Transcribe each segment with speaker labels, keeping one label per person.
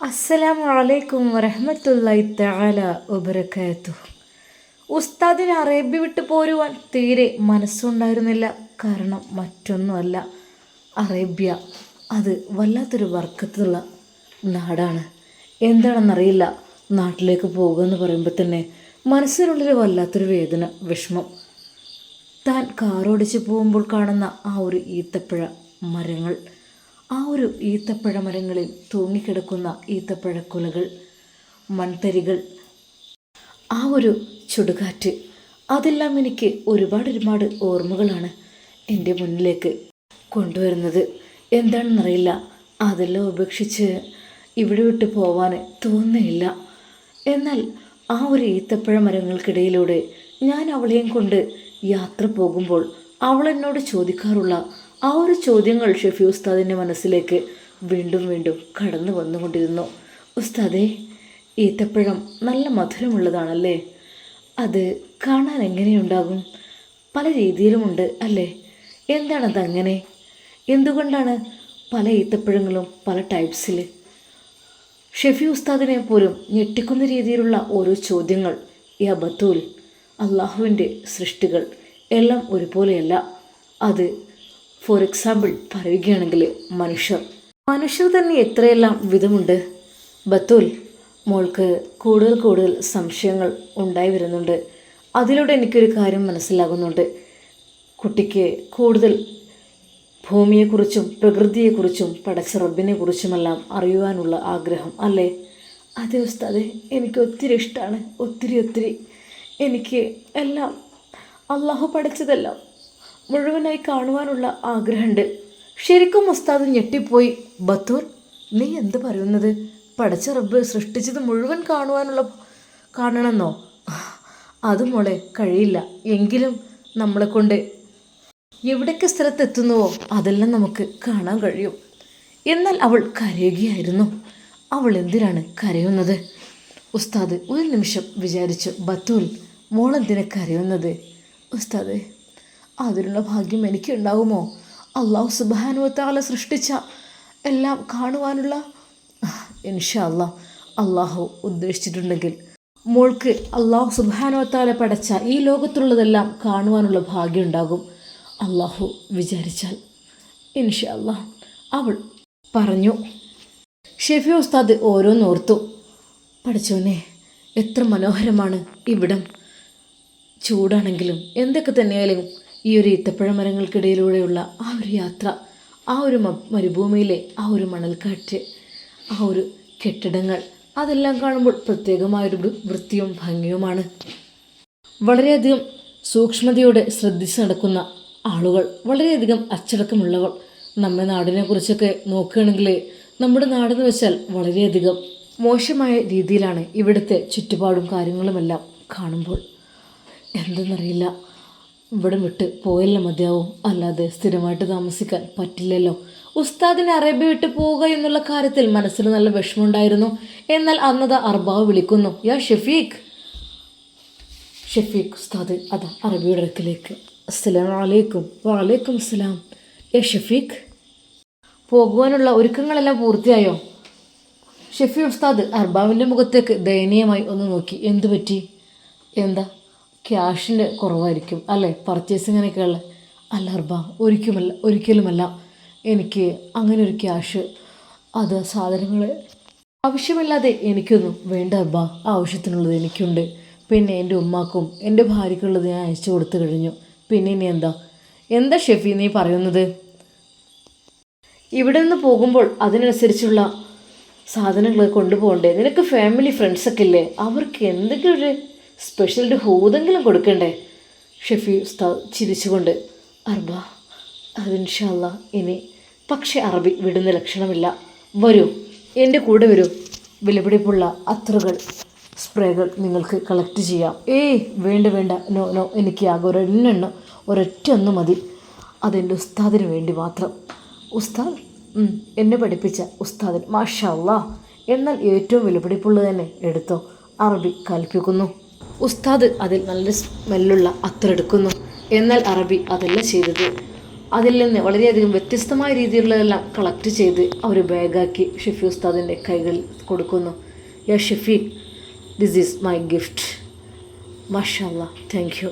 Speaker 1: അസ്സലാമു അലൈക്കും വറഹ്മത്തുള്ളാഹി തആല വബറകാതുഹു. ഉസ്താദിന് അറേബ്യ വിട്ട് പോരുവാൻ തീരെ മനസ്സുണ്ടായിരുന്നില്ല. കാരണം മറ്റൊന്നുമല്ല. അറേബ്യ അത് വല്ലാത്തൊരു വർക്കത്തുള്ള നാടാണ്. എന്താണെന്നറിയില്ല. നാട്ടിലേക്ക് പോകുക എന്ന് പറയുമ്പോൾ തന്നെ മനസ്സിനുള്ളിൽ വല്ലാത്തൊരു വേദന വിഷമം. താൻ കാറോടിച്ച് പോകുമ്പോൾ കാണുന്ന ആ ഒരു ഈത്തപ്പഴ മരങ്ങൾ ആ ഒരു ഈത്തപ്പഴ മരങ്ങളിൽ തൂങ്ങിക്കിടക്കുന്ന ഈത്തപ്പഴക്കുലകൾ മൺതരികൾ ആ ഒരു ചുടുകാറ്റ് അതെല്ലാം എനിക്ക് ഒരുപാട് ഒരുപാട് ഓർമ്മകളാണ് എന്റെ മുന്നിലേക്ക് കൊണ്ടുവരുന്നത്. എന്താണെന്നറിയില്ല. അതെല്ലാം ഉപേക്ഷിച്ച് ഇവിടെ വിട്ട് പോവാൻ തോന്നുന്നില്ല. എന്നാൽ ആ ഒരു ഈത്തപ്പഴ മരങ്ങൾക്കിടയിലൂടെ ഞാൻ അവളെയും കൊണ്ട് യാത്ര പോകുമ്പോൾ അവൾ എന്നോട് ചോദിക്കാറുള്ള ആ ഒരു ചോദ്യങ്ങൾ ഷെഫി ഉസ്താദിന്റെ മനസ്സിലേക്ക് വീണ്ടും വീണ്ടും കടന്നു വന്നുകൊണ്ടിരുന്നു. ഉസ്താദെ ഈത്തപ്പഴം നല്ല മധുരമുള്ളതാണല്ലേ? അത് കാണാൻ എങ്ങനെയുണ്ടാകും? പല രീതിയിലുമുണ്ട് അല്ലേ? എന്താണത് അങ്ങനെ എന്തുകൊണ്ടാണ് പല ഈത്തപ്പഴങ്ങളും പല ടൈപ്സിൽ ഷെഫി ഉസ്താദിനെ പോലും ഞെട്ടിക്കുന്ന രീതിയിലുള്ള ഓരോ ചോദ്യങ്ങൾ യാ ബത്തൂൽ അള്ളാഹുവിന്റെ സൃഷ്ടികൾ എല്ലാം ഒരുപോലെയല്ല. അത് ഫോർ എക്സാമ്പിൾ പറയുകയാണെങ്കിൽ മനുഷ്യർ. മനുഷ്യർ തന്നെ എത്രയെല്ലാം വിധമുണ്ട്? ബത്തുൽ മോൾക്ക് കൂടുതൽ കൂടുതൽ സംശയങ്ങൾ ഉണ്ടായി വരുന്നുണ്ട്. അതിലൂടെ എനിക്കൊരു കാര്യം മനസ്സിലാകുന്നുണ്ട്. കുട്ടിക്ക് കൂടുതൽ ഭൂമിയെക്കുറിച്ചും പ്രകൃതിയെക്കുറിച്ചും പടച്ച റബ്ബിനെക്കുറിച്ചുമെല്ലാം അറിയുവാനുള്ള ആഗ്രഹം അല്ലേ? അതെ ഉസ്താദെ എനിക്ക് ഒത്തിരി ഇഷ്ടമാണ് ഒത്തിരി ഒത്തിരി. എനിക്ക് എല്ലാം അള്ളാഹു പഠിച്ചതെല്ലാം മുഴുവനായി കാണുവാനുള്ള ആഗ്രഹമുണ്ട്. ശരിക്കും ഉസ്താദ് ഞെട്ടിപ്പോയി. ബത്തൂർ നീ എന്ത് പറയുന്നത്? പടച്ച റബ്ബ് സൃഷ്ടിച്ചത് മുഴുവൻ കാണുവാനുള്ള കാണണമെന്നോ അത് മോളെ കഴിയില്ല. എങ്കിലും നമ്മളെ കൊണ്ട്. എവിടൊക്കെ സ്ഥലത്തെത്തുന്നുവോ? അതെല്ലാം നമുക്ക് കാണാൻ കഴിയും. എന്നാൽ അവൾ കരയുകയായിരുന്നു. അവൾ എന്തിനാണ് കരയുന്നത്? ഉസ്താദ് ഒരു നിമിഷം വിചാരിച്ചു. ബത്തൂൽ മോളെന്തിനെ കരയുന്നത്? ഉസ്താദ് അതിനുള്ള ഭാഗ്യം എനിക്കുണ്ടാകുമോ അള്ളാഹു സുബാനുവത്താല സൃഷ്ടിച്ച എല്ലാം കാണുവാനുള്ള ഇൻഷാ അല്ലാ അള്ളാഹു ഉദ്ദേശിച്ചിട്ടുണ്ടെങ്കിൽ. മോൾക്ക് അള്ളാഹു സുബാനുവത്താല പടച്ച ഈ ലോകത്തുള്ളതെല്ലാം കാണുവാനുള്ള ഭാഗ്യം ഉണ്ടാകും. അള്ളാഹു വിചാരിച്ചാൽ. ഇൻഷാ അള്ളാഹ് അവൾ പറഞ്ഞു ഷെഫി ഉസ്താദ് ഓരോന്നോർത്തു പഠിച്ചോനെ എത്ര മനോഹരമാണ് ഇവിടം. ചൂടാണെങ്കിലും എന്തൊക്കെ തന്നെയായാലും ഈ ഒരു ഈത്തപ്പഴ മരങ്ങൾക്കിടയിലൂടെയുള്ള ആ ഒരു യാത്ര ആ ഒരു മരുഭൂമിയിലെ ആ ഒരു മണൽക്കാറ്റ് ആ ഒരു കെട്ടിടങ്ങൾ അതെല്ലാം കാണുമ്പോൾ പ്രത്യേകമായൊരു വൃത്തിയും ഭംഗിയുമാണ്. വളരെയധികം സൂക്ഷ്മതയോടെ ശ്രദ്ധിച്ച് നടക്കുന്ന ആളുകൾ വളരെയധികം അച്ചടക്കമുള്ളവർ നമ്മുടെ നാടിനെ കുറിച്ചൊക്കെ നോക്കുകയാണെങ്കിൽ നമ്മുടെ നാടെന്ന് വെച്ചാൽ വളരെയധികം മോശമായ രീതിയിലാണ് ഇവിടുത്തെ ചുറ്റുപാടും കാര്യങ്ങളുമെല്ലാം കാണുമ്പോൾ. എന്തെന്നറിയില്ല. ഇവിടെ വിട്ട് പോയല്ലേ മതിയാവും. അല്ലാതെ സ്ഥിരമായിട്ട് താമസിക്കാൻ പറ്റില്ലല്ലോ. ഉസ്താദിനെ അറേബ്യ വിട്ട് പോവുക എന്നുള്ള കാര്യത്തിൽ മനസ്സിൽ നല്ല വിഷമമുണ്ടായിരുന്നു. എന്നാൽ അന്നത് അർബാവ് വിളിക്കുന്നു. യാ ഷെഫീഖ്. ഷെഫീഖ് ഉസ്താദ് അതാ അറബിയുടെ അടുക്കിലേക്ക്. അസ്സലാം വലൈക്കും വാലേക്കും അസ്സലാം. യാ ഷെഫീഖ്. പോകുവാനുള്ള ഒരുക്കങ്ങളെല്ലാം പൂർത്തിയായോ? ഷെഫി ഉസ്താദ് അർബാവിന്റെ മുഖത്തേക്ക് ദയനീയമായി ഒന്ന് നോക്കി. എന്തു പറ്റി? എന്താ? ക്യാഷിന്റെ കുറവായിരിക്കും. അല്ലേ? പർച്ചേസിങ്ങിനൊക്കെയുള്ള അല്ല അർബ ഒരിക്കുമല്ല ഒരിക്കലുമല്ല. എനിക്ക് അങ്ങനെ ഒരു ക്യാഷ് അത് സാധനങ്ങൾ ആവശ്യമില്ലാതെ എനിക്കൊന്നും വേണ്ട അർബ. ആവശ്യത്തിനുള്ളത് എനിക്കുണ്ട്. പിന്നെ എന്റെ ഉമ്മാക്കും എന്റെ ഭാര്യയ്ക്കുള്ളത് ഞാൻ അയച്ചു കൊടുത്തു കഴിഞ്ഞു. പിന്നെ ഇനി എന്താ? എന്താ ഷെഫി നീ പറയുന്നത്? ഇവിടെ നിന്ന് പോകുമ്പോൾ അതിനനുസരിച്ചുള്ള സാധനങ്ങൾ കൊണ്ടുപോകണ്ടേ? നിനക്ക് ഫാമിലി ഫ്രണ്ട്സൊക്കെ ഇല്ലേ? അവർക്ക് എന്തെങ്കിലും ഒരു സ്പെഷ്യൽ ഹൂതെങ്കിലും കൊടുക്കണ്ടേ? ഷെഫി ഉസ്താദ് ചിരിച്ചുകൊണ്ട് അർബ അതിൻഷല്ല ഇനി പക്ഷെ അറബി വിടുന്ന ലക്ഷണമില്ല. വരൂ എന്റെ കൂടെ വരൂ. വിലപിടിപ്പുള്ള അത്രകൾ സ്പ്രേകൾ നിങ്ങൾക്ക് കളക്ട് ചെയ്യാം. ഏയ് വേണ്ട വേണ്ട. നോ നോ എനിക്ക് ആകെ ഒരെണ്ണെണ്ണം ഒരൊറ്റ ഒന്ന് മതി. അതെന്റെ ഉസ്താദിന് വേണ്ടി മാത്രം. ഉസ്താദ്? എന്നെ പഠിപ്പിച്ച ഉസ്താദിന് മാഷാ എന്നാൽ ഏറ്റവും വിലപിടിപ്പുള്ളത് തന്നെ എടുത്തോ. അറബി കൽപ്പിക്കുന്നു. ഉസ്താദ് അതിൽ നല്ല സ്മെല്ലുള്ള അത്തറെടുക്കുന്നു എന്നാൽ അറബി അതല്ല ചെയ്തത്. അതിൽ നിന്ന് വളരെയധികം വ്യത്യസ്തമായ രീതിയിലുള്ളതെല്ലാം കളക്ട് ചെയ്ത് അവർ ബാഗാക്കി ഷെഫി ഉസ്താദിന്റെ കൈകളിൽ കൊടുക്കുന്നു. യാ Shefi this is my gift മഷാല്ല താങ്ക് യു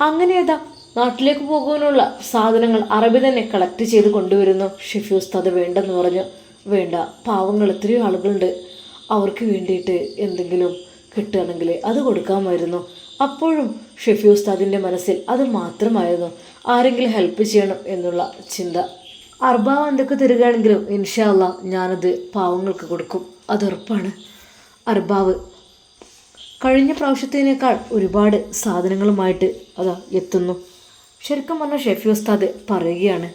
Speaker 1: അങ്ങനെ ഏതാ നാട്ടിലേക്ക് പോകാനുള്ള സാധനങ്ങൾ അറബി തന്നെ കളക്ട് ചെയ്ത് കൊണ്ടുവരുന്നു. ഷെഫി ഉസ്താദ് വേണ്ടെന്ന് പറഞ്ഞു. വേണ്ട പാവങ്ങൾ എത്രയോ ആളുകളുണ്ട്. അവർക്ക് വേണ്ടിയിട്ട് എന്തെങ്കിലും കിട്ടുകയാണെങ്കിൽ അത് കൊടുക്കാമായിരുന്നു. അപ്പോഴും ഷെഫി ഉസ്താദിന്റെ മനസ്സിൽ അത് മാത്രമായിരുന്നു. ആരെങ്കിലും ഹെൽപ്പ് ചെയ്യണം എന്നുള്ള ചിന്ത. അർബാവ് എന്തൊക്കെ തരികയാണെങ്കിലും ഇൻഷാല്ല ഞാനത് പാവങ്ങൾക്ക് കൊടുക്കും. അത് ഉറപ്പാണ്. അർബാവ് കഴിഞ്ഞ പ്രാവശ്യത്തിനേക്കാൾ ഒരുപാട് സാധനങ്ങളുമായിട്ട് അതാ എത്തുന്നു. ശരിക്കും പറഞ്ഞാൽ ഷെഫി ഉസ്താദ് പറയുകയാണ്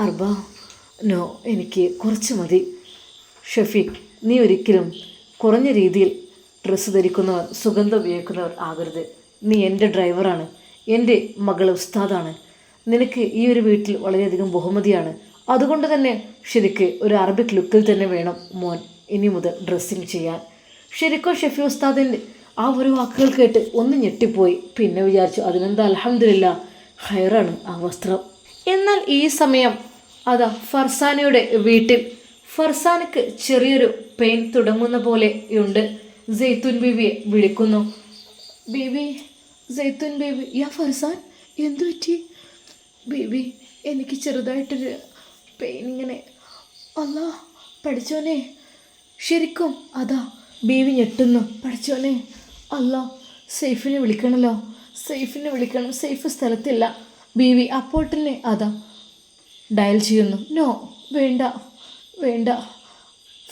Speaker 1: അർബ നോ എനിക്ക് കുറച്ച് മതി. ഷെഫി നീ ഒരിക്കലും കുറഞ്ഞ രീതിയിൽ ഡ്രസ്സ് ധരിക്കുന്നവർ സുഗന്ധം ഉപയോഗിക്കുന്നവർ ആകരുത്. നീ എന്റെ ഡ്രൈവറാണ്. എന്റെ മകൾ ഉസ്താദാണ്. നിനക്ക് ഈ ഒരു വീട്ടിൽ വളരെയധികം ബഹുമതിയാണ്. അതുകൊണ്ട് തന്നെ ശരിക്ക് ഒരു അറബിക് ലുക്കിൽ തന്നെ വേണം മോൻ ഇനി മുതൽ ഡ്രസ്സിങ് ചെയ്യാൻ. ശരിക്കും ഷെഫി ഉസ്താദിന്റെ ആ ഒരു വാക്കുകൾ കേട്ട് ഒന്ന് ഞെട്ടിപ്പോയി. പിന്നെ വിചാരിച്ചു അതിനെന്താ? അലഹമില്ല ഹയറാണ് ആ വസ്ത്രം. എന്നാൽ ഈ സമയം അതാ ഫർസാനയുടെ വീട്ടിൽ. ഫർസാനക്ക് ചെറിയൊരു പെയിൻ തുടങ്ങുന്ന പോലെ ഉണ്ട് ജെയ്ത്തുൻ ബീവിയെ വിളിക്കുന്നു. ബീവി ജെയ്ത്തുൻ ബീവി യാ ഫർസാൻ എന്തു പറ്റി? ബീവി എനിക്ക് ചെറുതായിട്ടൊരു പെയിൻ ഇങ്ങനെ. അല്ല പഠിച്ചോനെ. ശരിക്കും അതാ ബീവി ഞെട്ടുന്നു. പഠിച്ചോനെ അല്ല സേഫിനെ വിളിക്കണല്ലോ. സേഫിനെ വിളിക്കണം സേഫ് സ്ഥലത്തില്ല. ബീവി അപ്പോൾ തന്നെ അതാ ഡയൽ ചെയ്യുന്നു. നോ വേണ്ട വേണ്ട.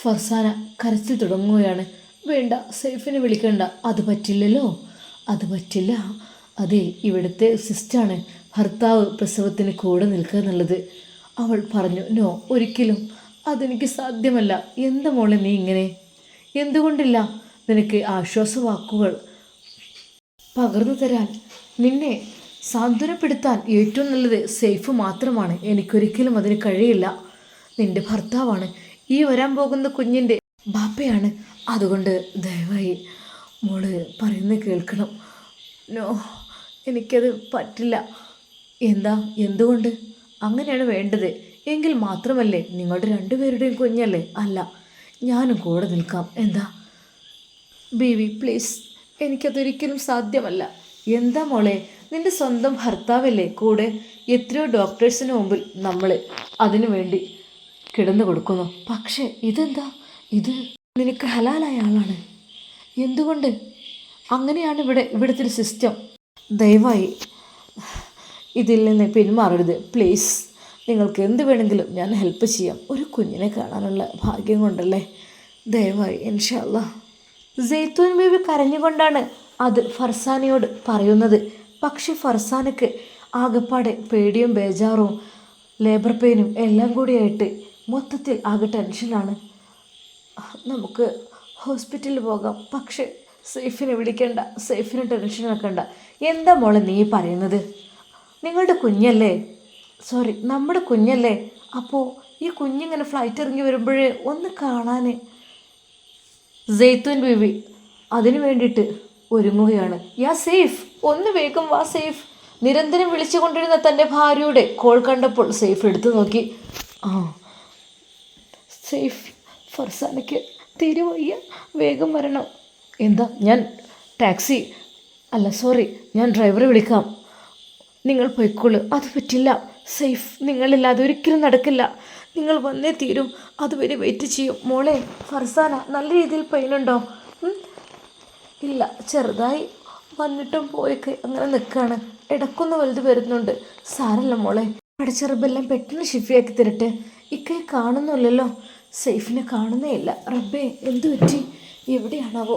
Speaker 1: ഫർസാന കരച്ചിൽ തുടങ്ങുകയാണ്. വേണ്ട സേഫിനെ വിളിക്കണ്ട. അത് പറ്റില്ലല്ലോ? അത് പറ്റില്ല. അതെ ഇവിടുത്തെ സിസ്റ്റാണ് ഭർത്താവ് പ്രസവത്തിന് കൂടെ നിൽക്കുക എന്നുള്ളത്. അവൾ പറഞ്ഞു നോ ഒരിക്കലും. അതെനിക്ക് സാധ്യമല്ല. എന്താ മോളെ നീ ഇങ്ങനെ? എന്തുകൊണ്ടില്ല? നിനക്ക് ആശ്വാസവാക്കുകൾ പകർന്നു തരാൻ. നിന്നെ സാന്ത്വനപ്പെടുത്താൻ ഏറ്റവും നല്ലത് സേഫ് മാത്രമാണ്. എനിക്കൊരിക്കലും അതിന് കഴിയില്ല. നിന്റെ ഭർത്താവാണ് ഈ വരാൻ പോകുന്ന കുഞ്ഞിന്റെ ബാപ്പയാണ്. അതുകൊണ്ട് ദയവായി മോൾ പറയുന്നത് കേൾക്കണം. നോ എനിക്കത് പറ്റില്ല. എന്താ എന്തുകൊണ്ട്? അങ്ങനെയാണ് വേണ്ടത്. എങ്കിൽ മാത്രമല്ലേ നിങ്ങളുടെ രണ്ടുപേരുടെയും കുഞ്ഞല്ലേ? അല്ല ഞാനും കൂടെ നിൽക്കാം. എന്താ? ബേബി പ്ലീസ് എനിക്കതൊരിക്കലും സാധ്യമല്ല. എന്താ മോളെ നിന്റെ സ്വന്തം ഭർത്താവല്ലേ കൂടെ എത്രയോ ഡോക്ടേഴ്സിന് മുമ്പിൽ നമ്മൾ അതിനു വേണ്ടി കിടന്നു കൊടുക്കുന്നു പക്ഷേ ഇതെന്താ? ഇത് നിനക്ക് ഹലാലായ ആളാണ്. എന്തുകൊണ്ട്? അങ്ങനെയാണ് ഇവിടെ ഇവിടുത്തെ ഒരു സിസ്റ്റം ദയവായി ഇതിൽ നിന്ന് പിന്മാറരുത്. പ്ലീസ് നിങ്ങൾക്ക് എന്ത് വേണമെങ്കിലും ഞാൻ ഹെൽപ്പ് ചെയ്യാം. ഒരു കുഞ്ഞിനെ കാണാനുള്ള ഭാഗ്യം കൊണ്ടല്ലേ? ദയവായി ഇൻഷല്ല ജെയ്ത്തൂൻ ബേബി കരഞ്ഞുകൊണ്ടാണ് അത് ഫർസാനയോട് പറയുന്നത്. പക്ഷെ ഫർസാനക്ക് ആകെപ്പാടെ പേടിയും ബേജാറും ലേബർ പെയിനും എല്ലാം കൂടിയായിട്ട് മൊത്തത്തിൽ ആകെ ടെൻഷനാണ് നമുക്ക് ഹോസ്പിറ്റലിൽ പോകാം. പക്ഷേ സേഫിനെ വിളിക്കണ്ട സേഫിന് ടെൻഷൻ ആക്കണ്ട എന്താ മോളെ നീ പറയുന്നത്? നിങ്ങളുടെ കുഞ്ഞല്ലേ? സോറി നമ്മുടെ കുഞ്ഞല്ലേ? അപ്പോൾ ഈ കുഞ്ഞിങ്ങനെ ഫ്ലൈറ്റ് ഇറങ്ങി വരുമ്പോഴേ ഒന്ന് കാണാൻ ജെയ്ത്തുൻ ബീവി അതിനു വേണ്ടിയിട്ട് ഒരുങ്ങുകയാണ്. യാ സേഫ് ഒന്ന് വേഗം വാ സേഫ്. നിരന്തരം വിളിച്ചുകൊണ്ടിരുന്ന തന്റെ ഭാര്യയുടെ കോൾ കണ്ടപ്പോൾ സേഫ് എടുത്തു നോക്കി. ആ സേഫ് ഫർസാനയ്ക്ക് തീരെ വയ്യ. വേഗം വരണം. എന്താ? ഞാൻ ടാക്സി. അല്ല സോറി. ഞാൻ ഡ്രൈവറെ വിളിക്കാം. നിങ്ങൾ പോയിക്കോളൂ. അത് പറ്റില്ല. സേഫ്. നിങ്ങളില്ലാതെ ഒരിക്കലും നടക്കില്ല. നിങ്ങൾ വന്നേ തീരും. അതുവരെ വെയിറ്റ് ചെയ്യും. മോളെ ഫർസാന നല്ല രീതിയിൽ പെയിനുണ്ടോ? ഇല്ല. ചെറുതായി വന്നിട്ടും പോയൊക്കെ അങ്ങനെ നിൽക്കുകയാണ് ഇടക്കൊന്ന് വലുത് വരുന്നുണ്ട്. സാരല്ല മോളെ. പടച്ചെറുബെല്ലാം പെട്ടെന്ന് ഷിഫിയാക്കി തരട്ടെ. ഇക്കയെ കാണുന്നില്ലല്ലോ സേഫിനെ കാണുന്നേ ഇല്ല. റബ്ബേ എന്തു പറ്റി? എവിടെയാണാവോ?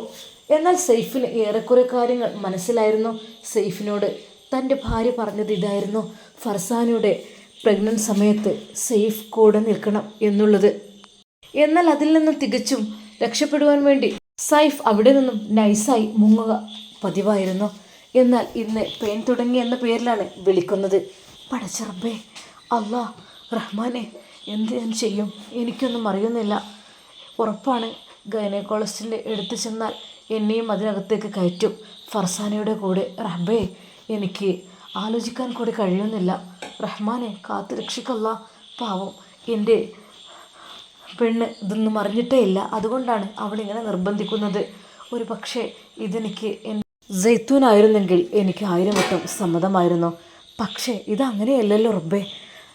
Speaker 1: എന്നാൽ സെയ്ഫിന് ഏറെക്കുറെ കാര്യങ്ങൾ മനസ്സിലായിരുന്നു. സെയ്ഫിനോട് തന്റെ ഭാര്യ പറഞ്ഞത് ഇതായിരുന്നു. ഫർസാനയുടെ പ്രഗ്നന്റ് സമയത്ത് സെയ്ഫ് കൂടെ നിൽക്കണം എന്നുള്ളത്. എന്നാൽ അതിൽ നിന്നും തികച്ചും രക്ഷപ്പെടുവാൻ വേണ്ടി സൈഫ് അവിടെ നിന്നും നൈസായി മുങ്ങുക പതിവായിരുന്നു. എന്നാൽ ഇന്ന് പെയിൻ തുടങ്ങി എന്ന പേരിലാണ് വിളിക്കുന്നത്. പടച്ചറബേ അള്ളാ റഹ്മാനെ എന്ത് ഞാൻ ചെയ്യും? എനിക്കൊന്നും അറിയുന്നില്ല. ഉറപ്പാണ് ഗൈനക്കോളജിസ്റ്റിന്റെ എടുത്തു ചെന്നാൽ എന്നെയും അതിനകത്തേക്ക് കയറ്റും. ഫർസാനയുടെ കൂടെ. റബ്ബേ എനിക്ക് ആലോചിക്കാൻ കൂടി കഴിയുന്നില്ല. റഹ്മാനെ കാത്തു രക്ഷിക്കല്ല പാവം. എന്റെ പെണ്ണ് ഇതൊന്നും അറിഞ്ഞിട്ടേ ഇല്ല. അതുകൊണ്ടാണ് അവളിങ്ങനെ നിർബന്ധിക്കുന്നത്. ഒരു പക്ഷേ ഇതെനിക്ക് എൻ- ജയ്ത്തൂനായിരുന്നെങ്കിൽ എനിക്ക് ആയിരം വട്ടം സമ്മതമായിരുന്നു. പക്ഷേ ഇതങ്ങനെയല്ലല്ലോ റബ്ബേ.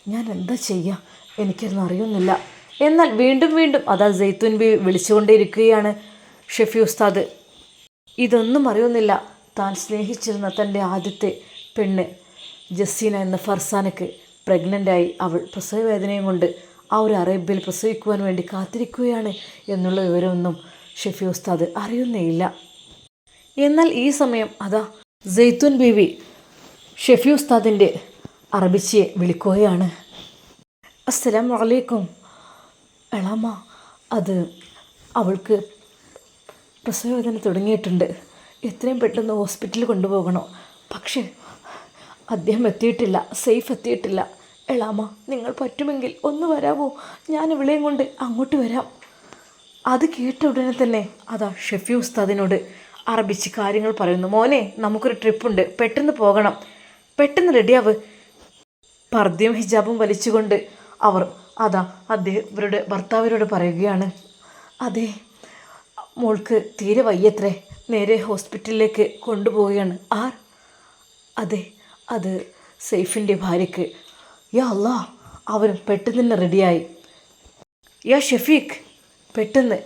Speaker 1: ഞാൻ എന്താ ചെയ്യുക എനിക്കൊന്നും അറിയുന്നില്ല. എന്നാൽ വീണ്ടും വീണ്ടും അതാ ജെയ്ത്തുൻ ബി വിളിച്ചുകൊണ്ടേയിരിക്കുകയാണ് ഷെഫി ഉസ്താദ് ഇതൊന്നും അറിയുന്നില്ല. താൻ സ്നേഹിച്ചിരുന്ന തന്റെ ആദ്യത്തെ പെണ്ണ് ജസീന എന്ന ഫർസാനക്ക് പ്രഗ്നന്റായി അവൾ പ്രസവവേദനയും കൊണ്ട് ആ ഒരു അറേബ്യയിൽ പ്രസവിക്കുവാൻ വേണ്ടി കാത്തിരിക്കുകയാണ് എന്നുള്ള വിവരമൊന്നും ഷെഫി ഉസ്താദ് അറിയുന്നേയില്ല. എന്നാൽ ഈ സമയം അതാ ജെയ്ത്തുൻ ബീവി ഷെഫി ഉസ്താദിന്റെ അറബിച്ചിയെ വിളിക്കുകയാണ്. അസ്സലാം വലൈക്കും എളാമ അത് അവൾക്ക് പ്രസവവേദന തുടങ്ങിയിട്ടുണ്ട്. എത്രയും പെട്ടെന്ന് ഹോസ്പിറ്റലിൽ കൊണ്ടുപോകണോ. പക്ഷേ അദ്ദേഹം എത്തിയിട്ടില്ല സേഫ് എത്തിയിട്ടില്ല. എളാമ നിങ്ങൾ പറ്റുമെങ്കിൽ ഒന്ന് വരാമോ ഞാൻ ഇവിളെയും കൊണ്ട് അങ്ങോട്ട് വരാം. അത് കേട്ട ഉടനെ തന്നെ അതാ ഷെഫി ഉസ്താദിനോട് അറബിച്ച് കാര്യങ്ങൾ പറയുന്നു. മോനെ നമുക്കൊരു ട്രിപ്പുണ്ട്. പെട്ടെന്ന് പോകണം. പെട്ടെന്ന് റെഡിയാവ്. പർദ്ദയും ഹിജാബും വലിച്ചുകൊണ്ട് അവർ അതാ അദ്ദേഹം ഭർത്താവിനോട് പറയുകയാണ്. അതെ മോൾക്ക് തീരെ വയ്യത്രേ. നേരെ ഹോസ്പിറ്റലിലേക്ക് കൊണ്ടുപോവുകയാണ്. ആർ? അതെ അത് സെയ്ഫിന്റെ ഭാര്യയ്ക്ക് യാ അല്ലാ അവർ പെട്ടെന്ന് തന്നെ റെഡിയായി. യാ ഷെഫീഖ് പെട്ടെന്ന്.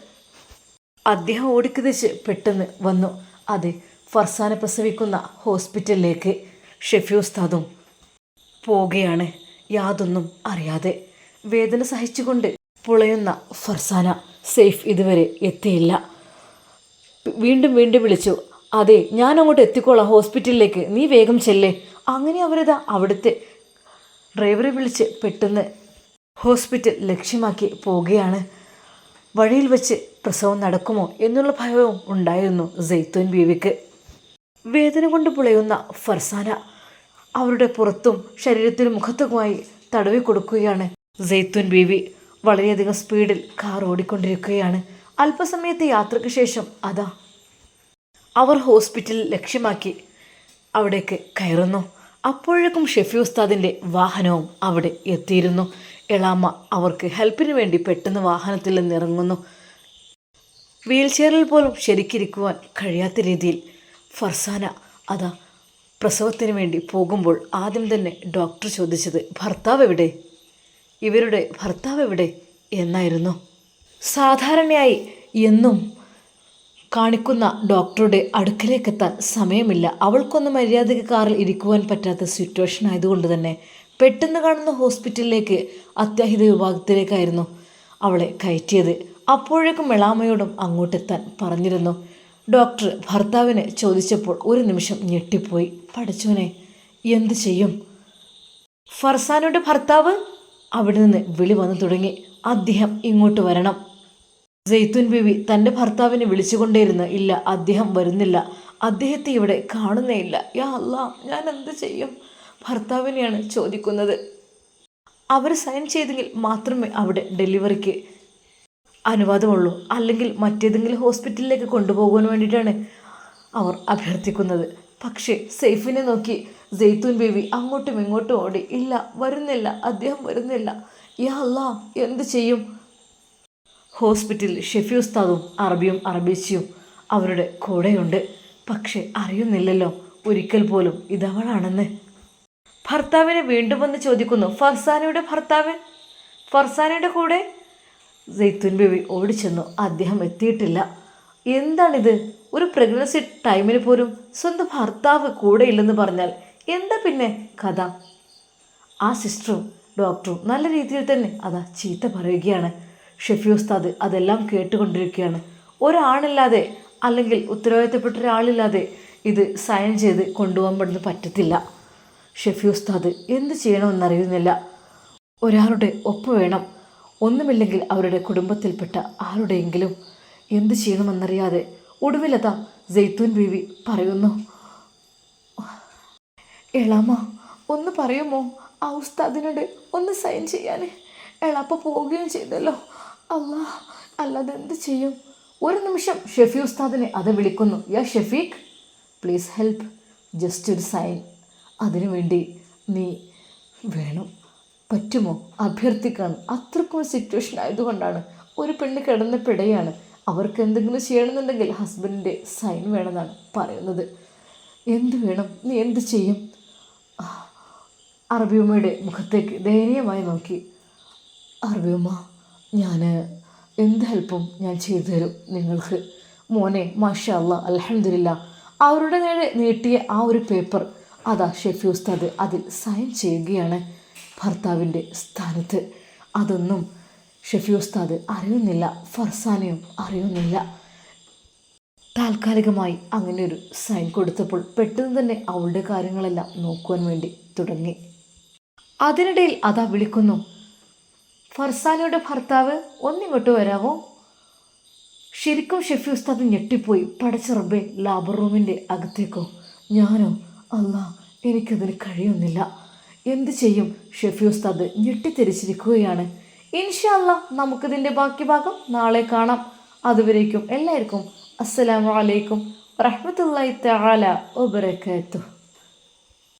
Speaker 1: അദ്ദേഹം ഓടിക്കുതിച്ച് പെട്ടെന്ന് വന്നു. അതെ ഫർസാനെ പ്രസവിക്കുന്ന ഹോസ്പിറ്റലിലേക്ക് ഷെഫി ഉസ്താദും പോവുകയാണ്. യാതൊന്നും അറിയാതെ. വേദന സഹിച്ചുകൊണ്ട് പുളയുന്ന ഫർസാന സേഫ് ഇതുവരെ എത്തിയില്ല. വീണ്ടും വീണ്ടും വിളിച്ചു അതെ ഞാൻ അങ്ങോട്ട് എത്തിക്കോളാം ഹോസ്പിറ്റലിലേക്ക്. നീ വേഗം ചെല്ലേ. അങ്ങനെ അവരിതാ അവിടുത്തെ ഡ്രൈവറെ വിളിച്ച് പെട്ടെന്ന് ഹോസ്പിറ്റൽ ലക്ഷ്യമാക്കി പോവുകയാണ്. വഴിയിൽ വെച്ച് പ്രസവം നടക്കുമോ എന്നുള്ള ഭയവും ഉണ്ടായിരുന്നു ജെയ്ത്തൂൻ ബീവിക്ക്. വേദന കൊണ്ട് പുളയുന്ന ഫർസാന അവരുടെ പുറത്തും ശരീരത്തിനും മുഖത്തുമായി തടവി കൊടുക്കുകയാണ് ജെയ്ത്തൂൻ ബീവി വളരെയധികം സ്പീഡിൽ കാർ ഓടിക്കൊണ്ടിരിക്കുകയാണ്. അല്പസമയത്തെ യാത്രയ്ക്ക് ശേഷം അതാ അവർ ഹോസ്പിറ്റൽ ലക്ഷ്യമാക്കി അവിടേക്ക് കയറുന്നു. അപ്പോഴേക്കും ഷെഫി ഉസ്താദിന്റെ വാഹനവും അവിടെ എത്തിയിരുന്നു. എളാമ്മ അവർക്ക് ഹെൽപ്പിന് വേണ്ടി പെട്ടെന്ന് വാഹനത്തിൽ നിന്ന് ഇറങ്ങുന്നു. വീൽ ചെയറിൽ പോലും ശരിക്കിരിക്കുവാൻ കഴിയാത്ത രീതിയിൽ ഫർസാന അതാ പ്രസവത്തിന് വേണ്ടി പോകുമ്പോൾ ആദ്യം തന്നെ ഡോക്ടർ ചോദിച്ചത് ഭർത്താവ് എവിടെ? ഇവരുടെ ഭർത്താവ് എവിടെ എന്നായിരുന്നു. സാധാരണയായി എന്നും കാണിക്കുന്ന ഡോക്ടറുടെ അടുക്കലേക്കെത്താൻ സമയമില്ല. അവൾക്കൊന്നും മര്യാദയ്ക്ക് കാറിൽ ഇരിക്കുവാൻ പറ്റാത്ത സിറ്റുവേഷൻ ആയതുകൊണ്ട് തന്നെ പെട്ടെന്ന് കാണുന്ന ഹോസ്പിറ്റലിലേക്ക് അത്യാഹിത വിഭാഗത്തിലേക്കായിരുന്നു അവളെ കയറ്റിയത്. അപ്പോഴേക്കും മെളാമയോടും അങ്ങോട്ടെത്താൻ പറഞ്ഞിരുന്നു. ഡോക്ടർ ഭർത്താവിനെ ചോദിച്ചപ്പോൾ ഒരു നിമിഷം ഞെട്ടിപ്പോയി. പഠിച്ചോനെ എന്തു ചെയ്യും? ഫർസാനയുടെ ഭർത്താവ്? അവിടെ നിന്ന് വിളി വന്നു തുടങ്ങി. അദ്ദേഹം ഇങ്ങോട്ട് വരണം. ജെയ്ത്തുൻ ബിവി തന്റെ ഭർത്താവിനെ വിളിച്ചുകൊണ്ടേയിരുന്നു. ഇല്ല അദ്ദേഹം വരുന്നില്ല. അദ്ദേഹത്തെ ഇവിടെ കാണുന്നേയില്ല യാ അല്ല ഞാൻ എന്ത് ചെയ്യും? ഭർത്താവിനെയാണ് ചോദിക്കുന്നത്. അവർ സൈൻ ചെയ്തെങ്കിൽ മാത്രമേ അവിടെ ഡെലിവറിക്ക് അനുവാദമുള്ളൂ. അല്ലെങ്കിൽ മറ്റേതെങ്കിലും ഹോസ്പിറ്റലിലേക്ക് കൊണ്ടുപോകാൻ വേണ്ടിയിട്ടാണ് അവർ അഭ്യർത്ഥിക്കുന്നത്. പക്ഷേ സേഫിനെ നോക്കി ജെയ്ത്തൂൻ ബേബി അങ്ങോട്ടും ഇങ്ങോട്ടും ഓടി ഇല്ല വരുന്നില്ല അദ്ദേഹം വരുന്നില്ല. യാ അല്ല എന്ത് ചെയ്യും? ഹോസ്പിറ്റലിൽ ഷെഫി ഉസ്താദും അറബിയും അറബീച്ചിയും അവരുടെ കൂടെയുണ്ട്. പക്ഷെ അറിയുന്നില്ലല്ലോ ഒരിക്കൽ പോലും ഇതവളാണെന്ന്. ഭർത്താവിനെ വീണ്ടും വന്ന് ചോദിക്കുന്നു ഫർസാനയുടെ ഭർത്താവ്? ഫർസാനയുടെ കൂടെ? ജെയ്ത്തുൻ ബേബി ഓടിച്ചെന്നു അദ്ദേഹം എത്തിയിട്ടില്ല. എന്താണിത്? ഒരു പ്രഗ്നൻസി ടൈമിന് പോലും സ്വന്തം ഭർത്താവ് കൂടെ ഇല്ലെന്ന് പറഞ്ഞാൽ എന്താ പിന്നെ കഥ? ആ സിസ്റ്ററും ഡോക്ടറും നല്ല രീതിയിൽ തന്നെ അതാ ചീത്ത പറയുകയാണ്. ഷെഫി ഉസ്താദ് അതെല്ലാം കേട്ടുകൊണ്ടിരിക്കുകയാണ്. ഒരാളില്ലാതെ അല്ലെങ്കിൽ ഉത്തരവാദിത്തപ്പെട്ട ഒരാളില്ലാതെ ഇത് സൈൻ ചെയ്ത് കൊണ്ടുപോകാൻ പെടുന്ന പറ്റത്തില്ല. ഷെഫി ഉസ്താദ് എന്ത് ചെയ്യണമെന്നറിയുന്നില്ല. ഒരാളുടെ ഒപ്പ് വേണം. ഒന്നുമില്ലെങ്കിൽ അവരുടെ കുടുംബത്തിൽപ്പെട്ട ആരുടെയെങ്കിലും എന്ത് ചെയ്യണമെന്നറിയാതെ ഒടുവിലതാ ജെയ്ത്തൂൻ ബീവി പറയുന്നു. എളാമ ഒന്ന് പറയുമോ? ആ ഉസ്താദിനോട് ഒന്ന് സൈൻ ചെയ്യാൻ എളാപ്പ പോവുകയും ചെയ്തല്ലോ. അല്ലാ അല്ലാതെ എന്ത് ചെയ്യും? ഒരു നിമിഷം. ഷെഫി ഉസ്താദിനെ അത് വിളിക്കുന്നു. യാ ഷെഫീഖ് പ്ലീസ് ഹെൽപ്പ് ജസ്റ്റ് ഒരു സൈൻ അതിനുവേണ്ടി നീ വേണം. പറ്റുമോ? അഭ്യർത്ഥിക്കാണ്. അത്രക്കും സിറ്റുവേഷൻ ആയതുകൊണ്ടാണ് ഒരു പെണ്ണ് കിടന്ന് പിടയാണ്. അവർക്ക് എന്തെങ്കിലും ചെയ്യണമെന്നുണ്ടെങ്കിൽ ഹസ്ബൻഡിന്റെ സൈൻ വേണമെന്നാണ് പറയുന്നത്. എന്ത് വേണം? നീ എന്ത് ചെയ്യും? അറബിയമ്മയുടെ മുഖത്തേക്ക് ദയനീയമായി നോക്കി. അറബിയമ്മ ഞാൻ എന്ത് ഹെൽപ്പും ഞാൻ ചെയ്തു തരും നിങ്ങൾക്ക്. മോനെ മാഷ അല്ല അലഹമില്ല അവരുടെ നേരെ നീട്ടിയ ആ ഒരു പേപ്പർ അതാ ഷെഫി ഉസ്താദ് അതിൽ സൈൻ ചെയ്യുകയാണ് ഭർത്താവിന്റെ സ്ഥാനത്ത്. അതൊന്നും ഷെഫി ഉസ്താദ് അറിയുന്നില്ല ഫർസാനയും അറിയുന്നില്ല. താൽക്കാലികമായി അങ്ങനെ ഒരു സൈൻ കൊടുത്തപ്പോൾ പെട്ടെന്ന് തന്നെ അവളുടെ കാര്യങ്ങളെല്ലാം നോക്കുവാൻ വേണ്ടി തുടങ്ങി. അതിനിടയിൽ അതാ വിളിക്കുന്നു. ഫർസാനയുടെ ഭർത്താവ് ഒന്നിങ്ങോട്ട് വരാമോ ശരിക്കും ഷെഫി ഉസ്താദ് ഞെട്ടിപ്പോയി. പടച്ചിറബേ ലാബർ റൂമിന്റെ അകത്തേക്കോ? ഞാനോ? അല്ല എനിക്കതിന് കഴിയുന്നില്ല. എന്തു ചെയ്യും? ഷെഫി ഉസ്താദ് ഞെട്ടിത്തിരിച്ചിരിക്കുകയാണ്. ഇൻഷല്ല നമുക്കിതിന്റെ ബാക്കി ഭാഗം നാളെ കാണാം. അതുവരേക്കും എല്ലാവർക്കും അസ്സലാമു അലൈക്കും റഹ്മത്തുള്ളാഹി തആല വബറകാതുഹു.